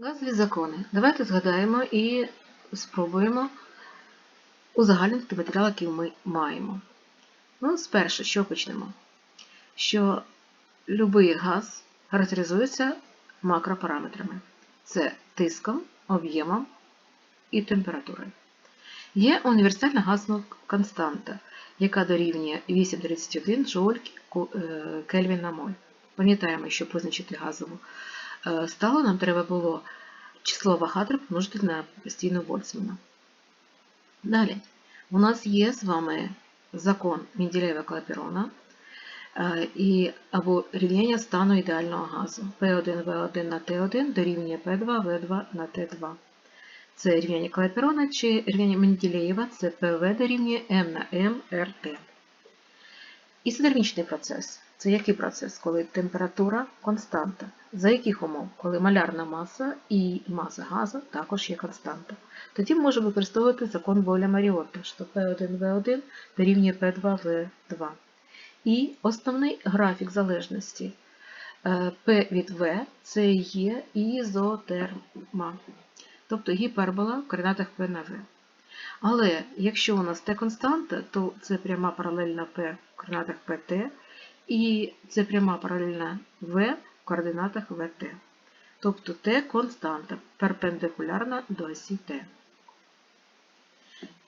Газові закони. Давайте згадаємо і спробуємо узагальнити матеріал, який ми маємо. Ну, спершу, що почнемо? Що будь-який газ характеризується макропараметрами. Це тиском, об'ємом і температурою. Є універсальна газова константа, яка дорівнює 831 джоуль е, Кельвін на моль. Пам'ятаємо, щоб позначити газову е, сталу, нам треба було число Авогадро помножити на постійну Больцмана. Далі, у нас є з вами закон Менделєва Клаперона е, і або рівняння стану ідеального газу. P1V1 на T1 дорівнює P2V2 на T2. Це рівняння Клаперона чи рівняння Менделєєва, це PV дорівнює M на M RT. Ізотермічний процес це який процес, коли температура константа. За яких умов? Коли малярна маса і маса газу також є константа. Тоді ми можемо використовувати закон воля Маріотта, що P1V1 дорівнює P2V2. І основний графік залежності е, P від V це є ізотерма, тобто гіпербола в координатах P на V. Але якщо у нас Т константа, то це пряма паралельна P в координатах PT, і це пряма паралельна В в координатах ВТ. Тобто Т константа перпендикулярна до осі Т.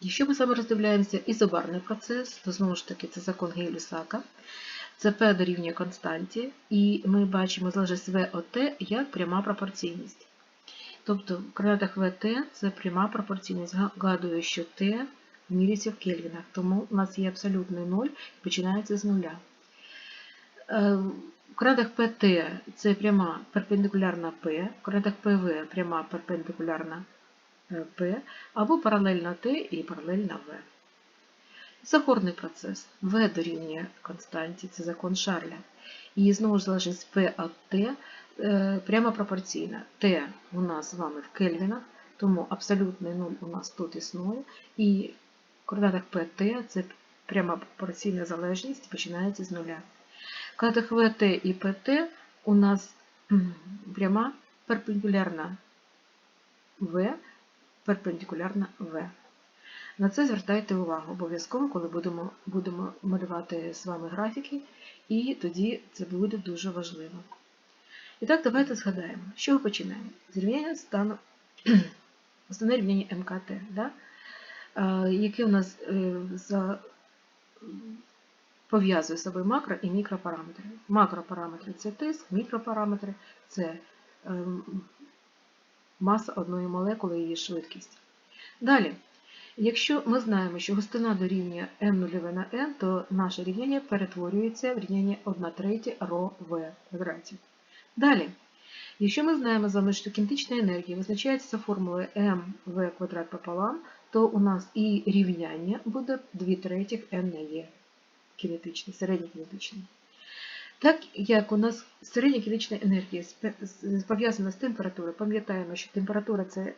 Якщо ми саме роздивляємося ізобарний процес, то знову ж таки це закон Гейлюсака. Це P дорівнює константі, і ми бачимо залежність Т як пряма пропорційність. Тобто в координатах ВТ це пряма пропорційність. Згадую, що Т міряється в кельвінах, тому у нас є абсолютний 0 і починається з нуля. В координатах ПТ це пряма перпендикулярна П, в координатах ПВ пряма перпендикулярна П, або паралельна Т і паралельна В. Захорний процес В дорівнює константі, це закон Шарля. І знову ж залежність P від T прямо пропорційна. Т у нас з вами в кельвінах, тому абсолютний 0 у нас тут існує. І в координатах ПТ це пряма пропорційна залежність починається з нуля. Координатах ВТ і ПТ у нас пряма перпендикулярна В, перпендикулярна В. На це звертайте увагу обов'язково, коли будемо будемо малювати з вами графіки, і тоді це буде дуже важливо. І так, давайте згадаємо, з чого починаємо? З рівняння стану основне рівняння МКТ, да? яке у нас е, за, пов'язує з собою макро і мікропараметри. Макропараметри це тиск, мікропараметри це ем, маса одної молекули і її швидкість. Далі. Якщо ми знаємо, що густина дорівнює m0 на n, то наше рівняння перетворюється в рівняння 1 третя ρ в квадраті. Далі, якщо ми знаємо з вами, що кінетична енергія визначається за формулою mv квадрат пополам, то у нас і рівняння буде 2 третіх n на є кінетичне, середньокінетичне. Так як у нас середня кінетична енергія пов'язана з температурою, пам'ятаємо, що температура це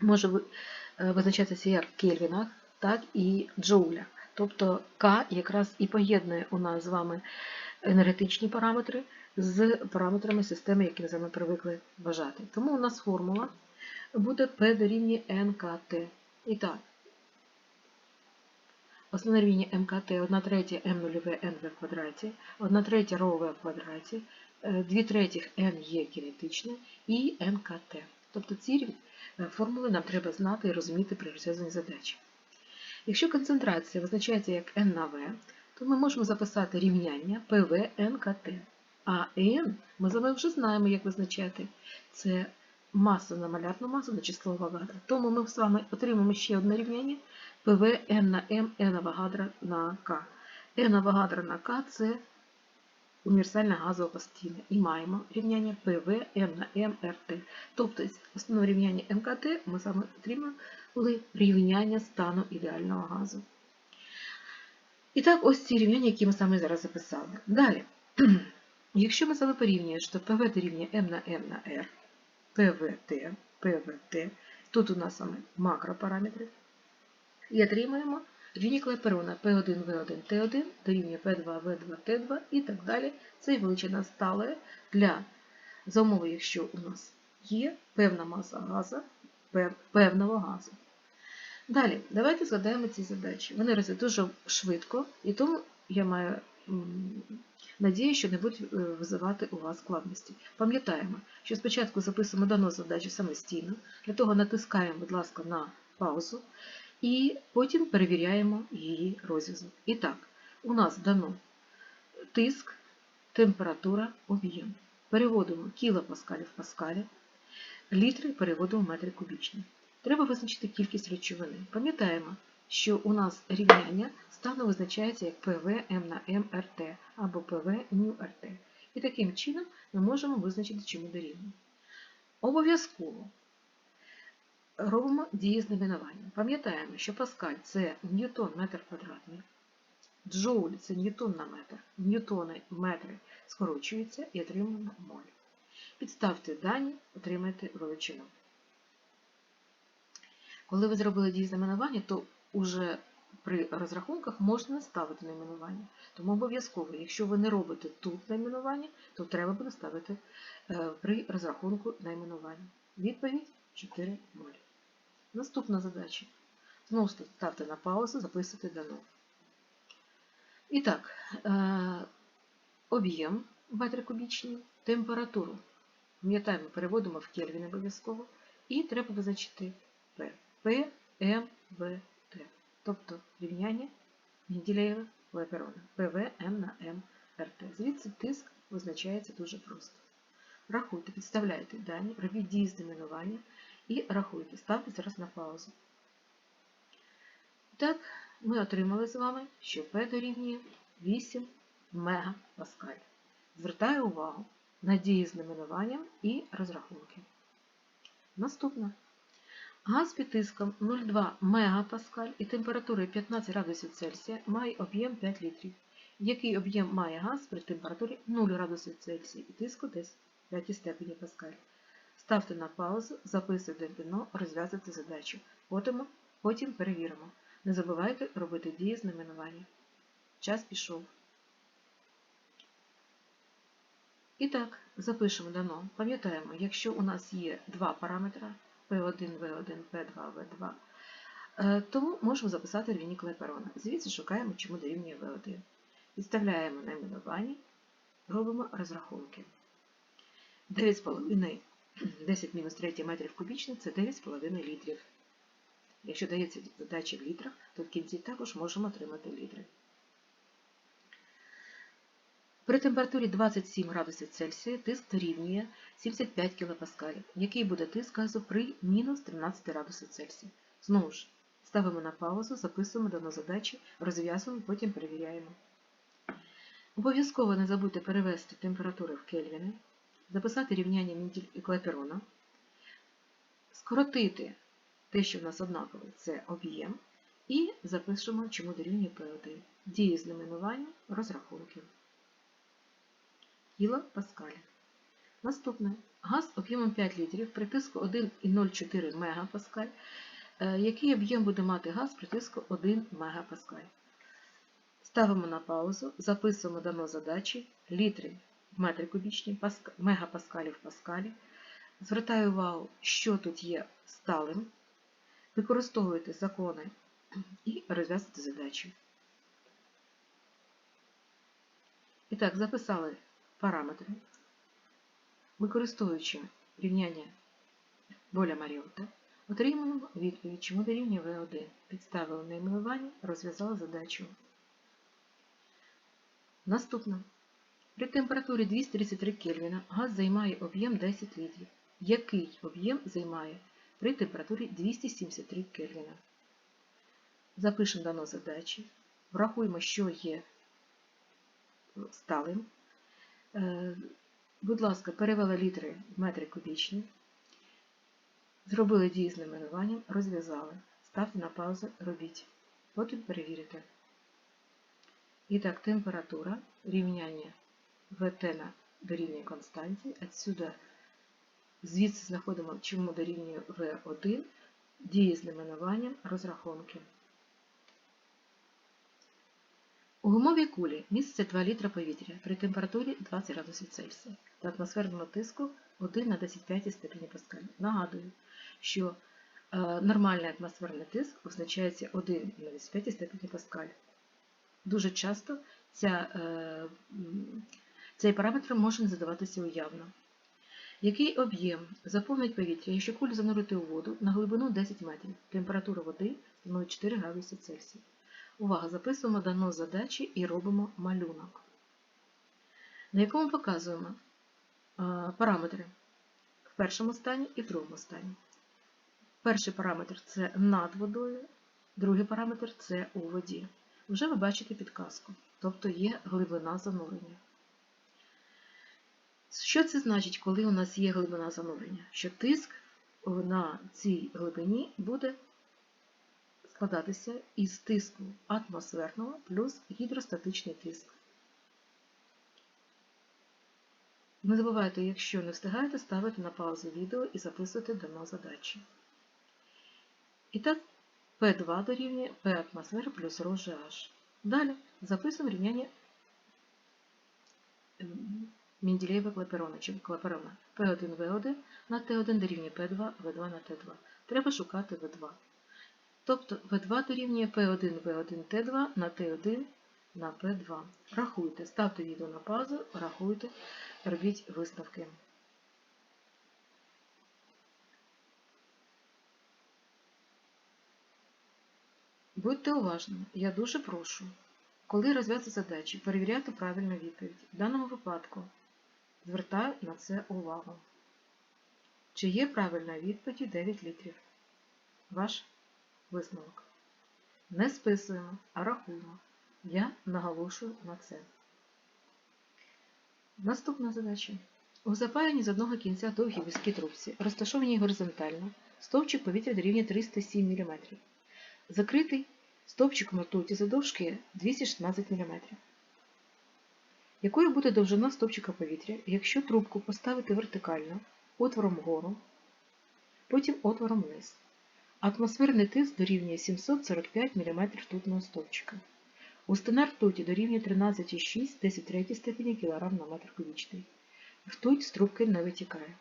може визначатися як в кельвінах, так і джоулях. Тобто К якраз і поєднує у нас з вами енергетичні параметри з параметрами системи, які ми з вами привикли вважати. Тому у нас формула буде P дорівнює НКТ. І так, основне рівня МКТ 1 третя М0 НВ в квадраті, 1 третя РОВ в квадраті, 2 третіх N є кінетичне і НКТ. Тобто ці формули нам треба знати і розуміти при розв'язанні задачі. Якщо концентрація визначається як N на V, то ми можемо записати рівняння PV NKT. А N ми з вами вже знаємо, як визначати. Це маса на малярну масу на число Авогадро. Тому ми з вами отримаємо ще одне рівняння PV N на M, N Авогадро на K. N Авогадро на K – це універсальна газова постійна. І маємо рівняння PV M на RT. Тобто, основне рівняння МКТ ми саме отримали рівняння стану ідеального газу. І так, ось ці рівняння, які ми саме зараз записали. Далі, якщо ми саме порівнюємо, що PV дорівнює M на M на R, PVT, PVT, тут у нас саме макропараметри, і отримаємо рівні клеперона P1, V1, T1 дорівнює P2, V2, T2 і так далі. Це величина стала для за умови, якщо у нас є певна маса газу, певного газу. Далі, давайте згадаємо ці задачі. Вони розв'язані дуже швидко, і тому я маю надію, що не будуть е, визивати у вас складності. Пам'ятаємо, що спочатку записуємо дану задачу самостійно, для того натискаємо, будь ласка, на паузу, і потім перевіряємо її розв'язок. І так, у нас дано тиск, температура, об'єм. Переводимо кілопаскалі в паскалі, літри переводимо в метри кубічні. Треба визначити кількість речовини. Пам'ятаємо, що у нас рівняння стану визначається як ПВ М на М РТ або ПВ ню РТ. І таким чином ми можемо визначити, чому дорівнює. Обов'язково робимо дієзнаменування. Пам'ятаємо, що паскаль це ньютон метр квадратний, джоуль це ньютон на метр, ньютони метри скорочуються і отримуємо моль. Підставте дані, отримаєте величину. Коли ви зробили дієзнаменування, то уже при розрахунках можна ставити найменування. Тому обов'язково, якщо ви не робите тут найменування, то треба буде ставити е, при розрахунку найменування. Відповідь 4 0. Наступна задача. Знову ставте на паузу, записуйте дано. І так, е, об'єм в метри кубічні, температуру. Пам'ятаємо, переводимо в Кельвін обов'язково. І треба визначити P. P, M, V, T. Тобто рівняння Менделєєва Леперона. ПВ М на М РТ. Звідси тиск визначається дуже просто. Рахуйте, підставляйте дані, робіть дії знаменування і рахуйте. Ставте зараз на паузу. Так, ми отримали з вами, що P дорівнює 8 мегапаскаль. Звертаю увагу на дії з знаменуванням і розрахунки. Наступне. Газ під тиском 0,2 мегапаскаль і температурою 15 градусів Цельсія має об'єм 5 літрів. Який об'єм має газ при температурі 0 градусів Цельсія і тиску десь 5 степені паскаль. Ставте на паузу, записуйте дно, розв'язуйте задачу. Потім, потім перевіримо. Не забувайте робити дії знаменування. Час пішов. І так, запишемо дано. Пам'ятаємо, якщо у нас є два параметри P1, V1, P2, V2, е, тому можемо записати лінійку Клеперона. Звідси шукаємо, чому дорівнює V1. Підставляємо найменування, робимо розрахунки. 9,5 10 мінус 3 метрів кубічних це 9,5 літрів. Якщо дається задача в літрах, то в кінці також можемо отримати літри. При температурі 27 градусів Цельсія тиск дорівнює 75 кПа. Який буде тиск газу при мінус 13 градусів Цельсія? Знову ж, ставимо на паузу, записуємо дану задачу, розв'язуємо, потім перевіряємо. Обов'язково не забудьте перевести температури в Кельвіни, записати рівняння Мендель і Клаперона, скоротити те, що в нас однакове, це об'єм, і запишемо, чому дорівнює P1. Дії знаменування розрахунків. Кіло Паскаля. Наступне. Газ об'ємом 5 літрів при тиску 1,04 МПа. Який об'єм буде мати газ при тиску 1 МПа? Ставимо на паузу, записуємо дано задачі, літри в метри кубічні, мегапаскалі в паскалі. Звертаю увагу, що тут є сталим. Використовуйте закони і розв'язуйте задачу. І так, записали параметри, використовуючи рівняння Боля Маріота, отримуємо відповідь, чому дорівнює V1. Підставили найменування, розв'язали задачу. Наступне. При температурі 233 Кельвіна газ займає об'єм 10 літрів. Який об'єм займає при температурі 273 Кельвіна? Запишемо дано задачі, врахуємо, що є сталим. Будь ласка, перевели літри в метри кубічні, зробили дії з найменуванням, розв'язали. Ставте на паузу, робіть. Потім перевірите. І так, температура, рівняння ВТ на дорівнює константі. Отсюда, звідси знаходимо, чому дорівнює В1, дії з найменуванням, розрахунки. У гумовій кулі міститься 2 літра повітря при температурі 20 градусів Цельсія та атмосферному тиску 1 на 10 степені Паскаля. Нагадую, що е, нормальний атмосферний тиск визначається 1 на 10 степені Паскаля. Дуже часто ця, е, цей параметр може задаватися уявно. Який об'єм заповнить повітря, якщо кулю занурити у воду на глибину 10 метрів, температура води становить 4 градуси Цельсія. Увага, записуємо дано задачі і робимо малюнок, на якому показуємо е, параметри в першому стані і в другому стані. Перший параметр це над водою, другий параметр це у воді. Вже ви бачите підказку, тобто є глибина занурення. Що це значить, коли у нас є глибина занурення? Що тиск на цій глибині буде складатися із тиску атмосферного плюс гідростатичний тиск. Не забувайте, якщо не встигаєте, ставити на паузу відео і записувати дано задачі. І так, P2 дорівнює P атмосфери плюс ρ GH. Далі записуємо рівняння Менделєєва клаперона чи клаперона P1 V1 на T1 дорівнює P2 V2 на T2. Треба шукати V2. Тобто V2 дорівнює P1 V1 T2 на T1 на P2. Рахуйте, ставте відео на паузу, рахуйте, робіть висновки. Будьте уважними, я дуже прошу, коли розв'язувати задачі, перевіряти правильну відповідь. В даному випадку звертаю на це увагу. Чи є правильна відповідь 9 літрів? Ваш висновок. Не списуємо, а рахуємо. Я наголошую на це. Наступна задача. У запаянні з одного кінця довгій вузькій трубці, розташованій горизонтально, стовпчик повітря дорівнює 307 мм. Закритий стовпчиком ртуті задовжки 216 мм. Якою буде довжина стовпчика повітря, якщо трубку поставити вертикально, отвором вгору, потім отвором вниз? Атмосферний тиск дорівнює 745 мм ртутного стовпчика. Густина ртуті дорівнює 13,6 10 степені кг на метр кубічний. Ртуть з трубки не витікає.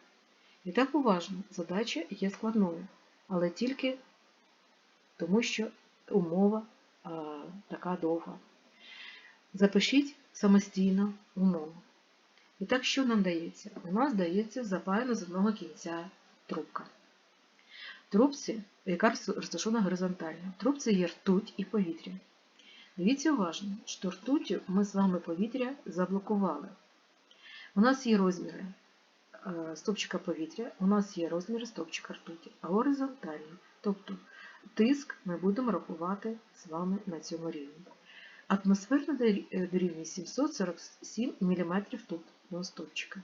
І так уважно, задача є складною, але тільки тому, що умова а, така довга. Запишіть самостійно умову. І так, що нам дається? У нас дається запаяна з одного кінця трубка. Трубці, яка розташована горизонтально. Трубці є ртуть і повітря. Дивіться уважно, що ртуттю ми з вами повітря заблокували. У нас є розміри е, стовпчика повітря, у нас є розміри стовпчика ртуті, а горизонтально. Тобто тиск ми будемо рахувати з вами на цьому рівні. Атмосферно дорівнює 747 мм ртутного стовпчика.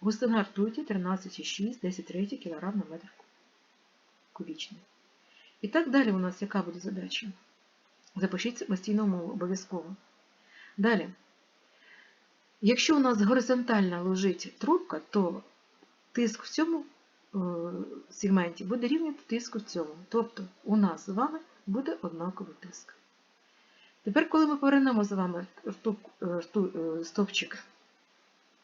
Густина ртуті 13,6 10 кг на метр кубічний. І так далі у нас яка буде задача? Запишіть самостійну умову обов'язково. Далі. Якщо у нас горизонтально лежить трубка, то тиск в цьому е, сегменті буде рівняти тиску в цьому. Тобто у нас з вами буде однаковий тиск. Тепер, коли ми повернемо з вами е, стовпчик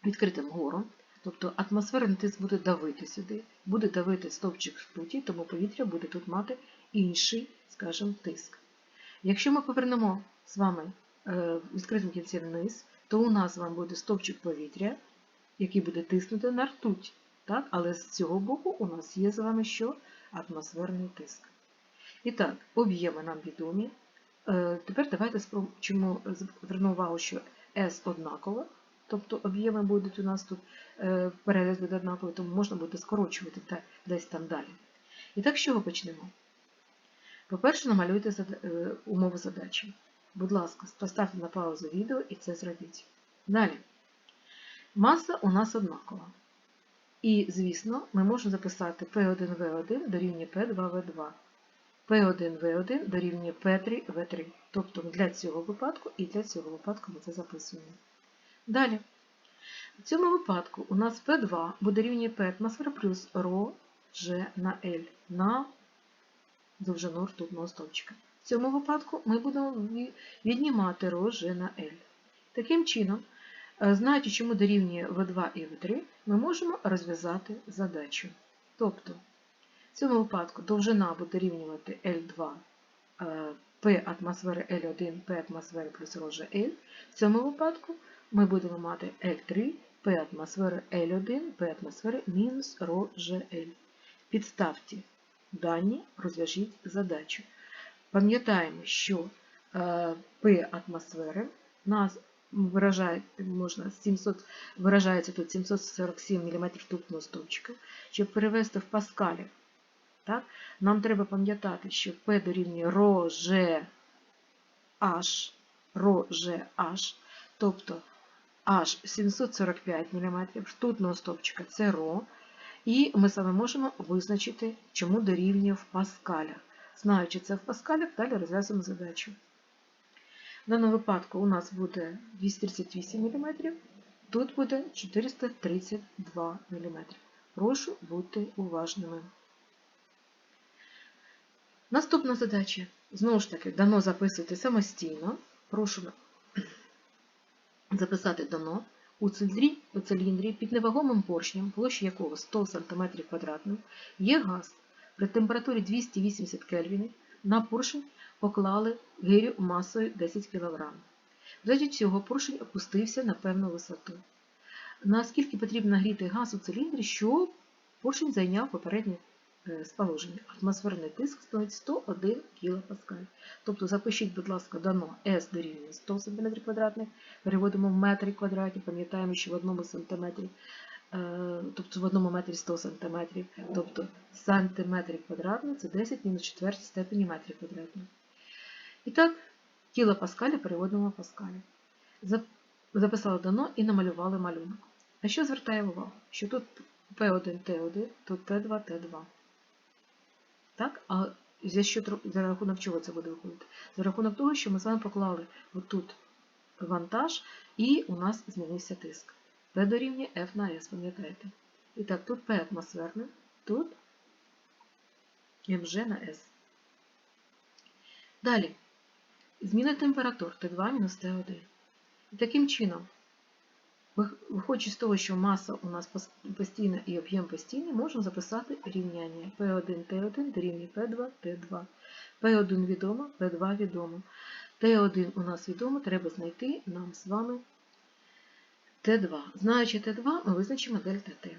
відкритим вгору, тобто атмосферний тиск буде давити сюди, буде давити стовпчик ртуті, тому повітря буде тут мати інший, скажімо, тиск. Якщо ми повернемо з вами в відкритому кінці вниз, то у нас з вами буде стовпчик повітря, який буде тиснути на ртуть. Але з цього боку у нас є з вами що? Атмосферний тиск. І так, об'єми нам відомі. Тепер давайте спробуємо, зверну увагу, що S однаково, тобто об'єми будуть у нас тут переріз буде однаковий, тому можна буде скорочувати десь там далі. І так, з чого почнемо? По-перше, намалюйте умови задачі. Будь ласка, поставте на паузу відео і це зробіть. Далі. Маса у нас однакова. І, звісно, ми можемо записати P1V1 дорівнює P2V2. P1V1 дорівнює P3V3. Тобто для цього випадку і для цього випадку ми це записуємо. Далі. В цьому випадку у нас P2 буде рівнює P атмосфера плюс ρ на L на довжину ртутного стовпчика. В цьому випадку ми будемо віднімати ρ, на L. Таким чином, е, знаючи, чому дорівнює В2 і В3, ми можемо розв'язати задачу. Тобто, в цьому випадку довжина буде дорівнювати L2 е, P атмосфери L1, P атмосфери плюс G, L. В цьому випадку ми будемо мати L3, P атмосфери L1, P атмосфери мінус G, L. Підставте дані, розв'яжіть задачу. Пам'ятаємо, що е, P атмосфери нас можна 700, виражається тут 747 мм ртутного стовпчика. Щоб перевести в паскалі, так? Нам треба пам'ятати, що P дорівнює роже H, роже H, тобто H 745 мм, Тут ртутного стопчика це ро. І ми саме можемо визначити, чому дорівнює в паскалях. Знаючи це в паскалях, далі розв'язуємо задачу. В даному випадку у нас буде 238 мм, тут буде 432 мм. Прошу бути уважними. Наступна задача. Знову ж таки, дано записувати самостійно. Прошу записати дано у циліндрі, у циліндрі під невагомим поршнем, площа якого 100 см квадратних, є газ. При температурі 280 Кельвінів на поршень поклали гирю масою 10 кг. Заді цього поршень опустився на певну висоту. Наскільки потрібно нагріти газ у циліндрі, щоб поршень зайняв попереднє е. Атмосферний тиск становить 101 кПа. Тобто запишіть, будь ласка, дано S дорівнює 100 см квадратних, переводимо в метри квадратні, пам'ятаємо, що в одному сантиметрі, е, тобто в одному метрі 100 см, тобто сантиметри квадратні це 10 мінус 4 степені метрів квадратних. І так, тіло Паскаля переводимо в Паскалі. Записали дано і намалювали малюнок. На що звертаємо увагу? Що тут P1, T1, тут P2, T2. Так? А за, що, за рахунок чого це буде виходити? За рахунок того, що ми з вами поклали отут вантаж, і у нас змінився тиск. P дорівнює F на S, пам'ятаєте? І так, тут P атмосферне, тут МЖ на S. Далі. Зміна температур Т2 мінус Т1. І таким чином, виходячи з того, що маса у нас постійна і об'єм постійний, можемо записати рівняння P1 T1 дорівнює P2 T2. P1 відомо, P2 відомо. T1 у нас відомо, треба знайти нам з вами Т2. Знаючи Т2, ми визначимо дельта Т.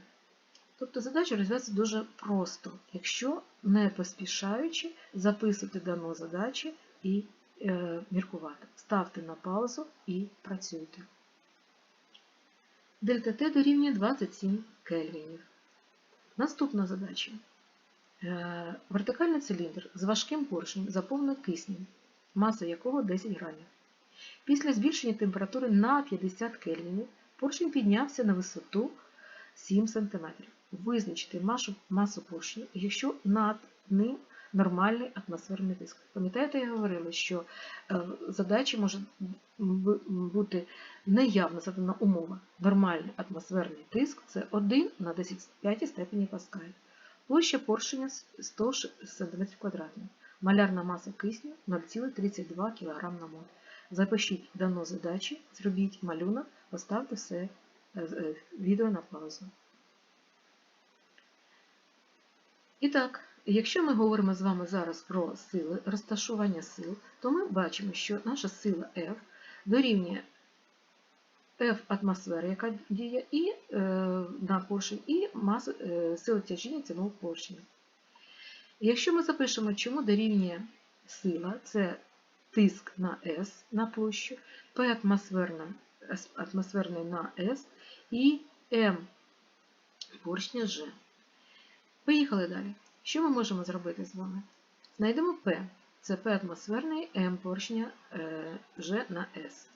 Тобто задача розв'язується дуже просто, якщо не поспішаючи записувати дану задачу і е, міркувати. Ставте на паузу і працюйте. Дельта Т дорівнює 27 кельвінів. Наступна задача. Е, Вертикальний циліндр з важким поршнем заповнений киснем, маса якого 10 грамів. Після збільшення температури на 50 кельвінів поршень піднявся на висоту 7 см. Визначити масу, поршня, якщо над ним нормальний атмосферний тиск. Пам'ятаєте, я говорила, що е, в задачі може бути неявно задана умова. Нормальний атмосферний тиск це 1 на 10 степені Паскаль. Площа поршня 100 см квадратних. Малярна маса кисню 0,32 кг на моль. Запишіть дану задачу, зробіть малюнок, поставте все е, е, відео на паузу. І так, якщо ми говоримо з вами зараз про сили, розташування сил, то ми бачимо, що наша сила F дорівнює F атмосфери, яка діє, і е, на поршень, і маса, е, сила тяжіння цього поршня. Якщо ми запишемо, чому дорівнює сила, це тиск на S на площу, P атмосферна, атмосферний на S і М поршня G. Поїхали далі. Що ми можемо зробити з вами? Знайдемо P. Це P атмосферний, М поршня е, G на S.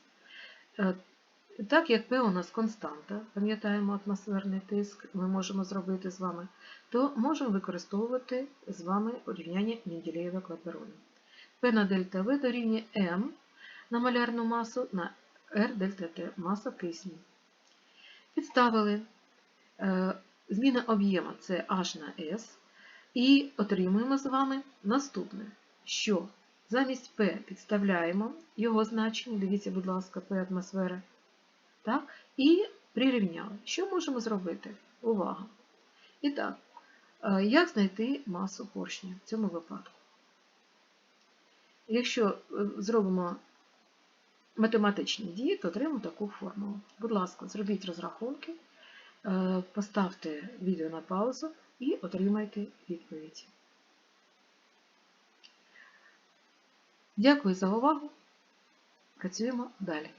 Так як P у нас константа, пам'ятаємо атмосферний тиск, ми можемо зробити з вами, то можемо використовувати з вами рівняння Менделєєва клапейрону. P на дельта V дорівнює M на малярну масу на R дельта T маса кисню. Підставили е, зміна об'єму це H на S. І отримуємо з вами наступне, що Замість P підставляємо його значення, дивіться, будь ласка, P атмосфери. Так? І прирівняли. Що можемо зробити? Увага! І так, е, як знайти масу поршня в цьому випадку? Якщо е, зробимо математичні дії, то отримаємо таку формулу. Будь ласка, зробіть розрахунки, е, поставте відео на паузу і отримайте відповідь. Дякую за увагу. Працюємо далі.